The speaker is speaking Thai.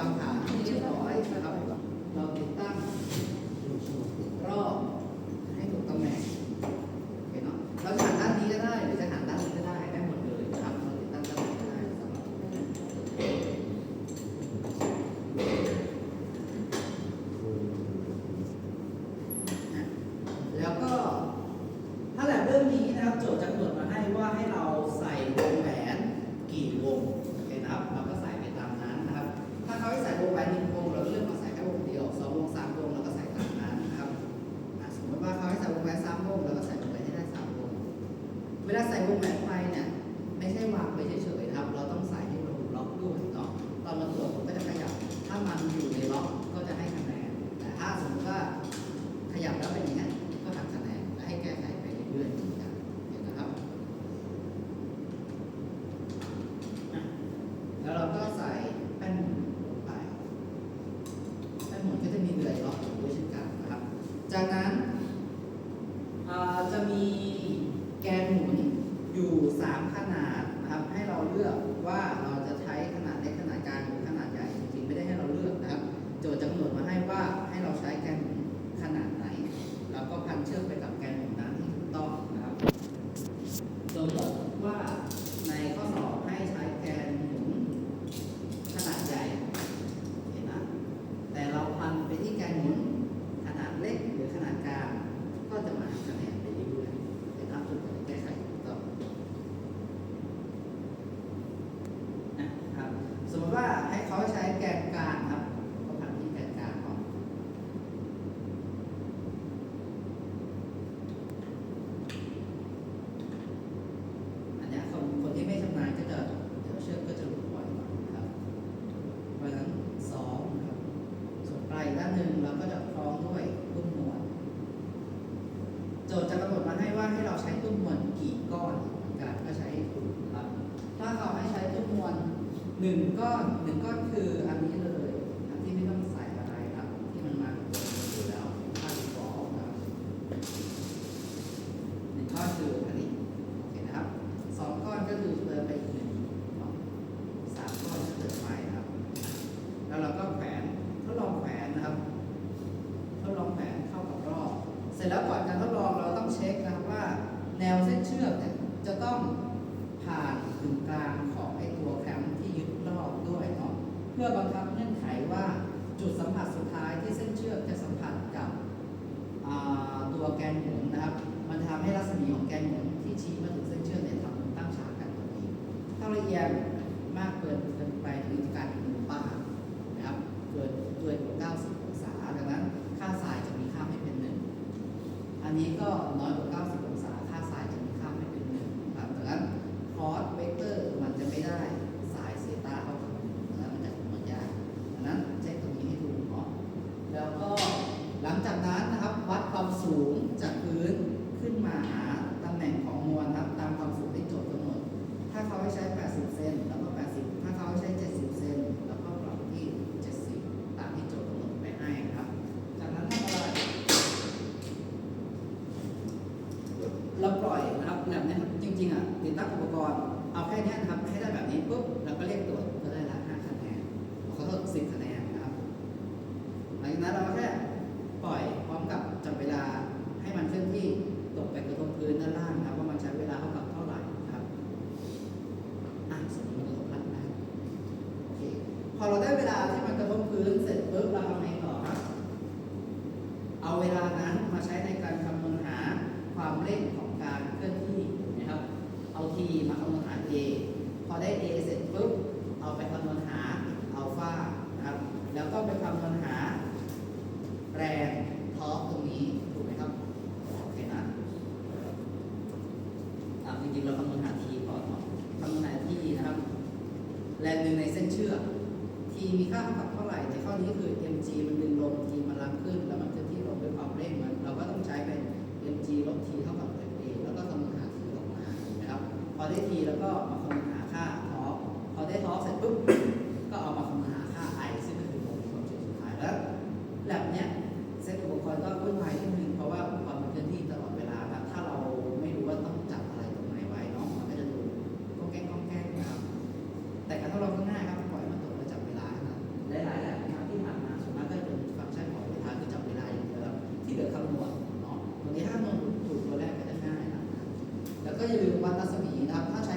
วางฐานที่เรียบร้อยนะครับ เราติดตั้งรอบให้ถูกตำแหน่ง Jangan. ละหนึ่งเราก็จะคล้องด้วยตุ้มนวลโจทย์จะกำหนดมาให้ว่าให้เราใช้ตุ้มนวลกี่ก้อนการก็ใช้ถูกครับ ถ้าเขาให้ใช้ตุ้มนวลหนึ่งก้อนหนึ่งก้อนคืออันนี้เลย พื่อบังคับเงื่อนไขว่าจุดสัมผัสสุดท้ายที่เส้นเชือกจะสัมผัสกับตัวแกนหมุนนะครับ มันทำให้รัศมีของแกนหมุนที่ชี้มาถึงเส้นเชือกเนี่ยทำตั้งฉากกันตรงนี้ถ้าละเอียดมากเกินไปถึงการหมุนป้านะครับ เกินเกิน90องศาดังนั้น ค่าสายจะมีค่าไม่เป็นหนึ่ง อันนี้ก็น้อยกว่า ค่นี้ทำให้ได้แบบนี้ปุ๊บเราก็เรียกตรวจก็ได้ละห้าคะแนนขอโทษสิคะแนนนะครับหลังจากนั้นเราแค่ปล่อยพร้อมกับจับเวลาให้มันเคลื่อนที่ตกไปกระทบพื้นด้านล่างครับว่ามันใช้เวลาเท่ากับเท่าไหร่ครับอะสมมติกระทบพื้นนะโอเคพอเราได้เวลาที่มันกระทบพื้นเสร็จปุ๊บเราทำไงต่อครับ เอาเวลานั้นมาใช้ในการคำนวณหาความเร่งของการเคลื่อน A พอได้ A เสร็จปุ๊บเอาไปคำนวณหาอัลฟานะครับ แล้วก็ไปคำนวณหาแรงท็อปตรงนี้ถูกไหมครับโอเคนะจริงๆเราคำนวณหา T ก่อนเนาะคำนวณหา T นะครับ แรงดึงในเส้นเชือก T มีค่าเท่ากับเท่าไหร่ แต่ข้อนี้คือ mg มันดึงลง T มันรับขึ้นแล้วมันจะ ได้ทีแล้วก็มา อย่าลืมวัดรัศมีนะครับถ้าใช้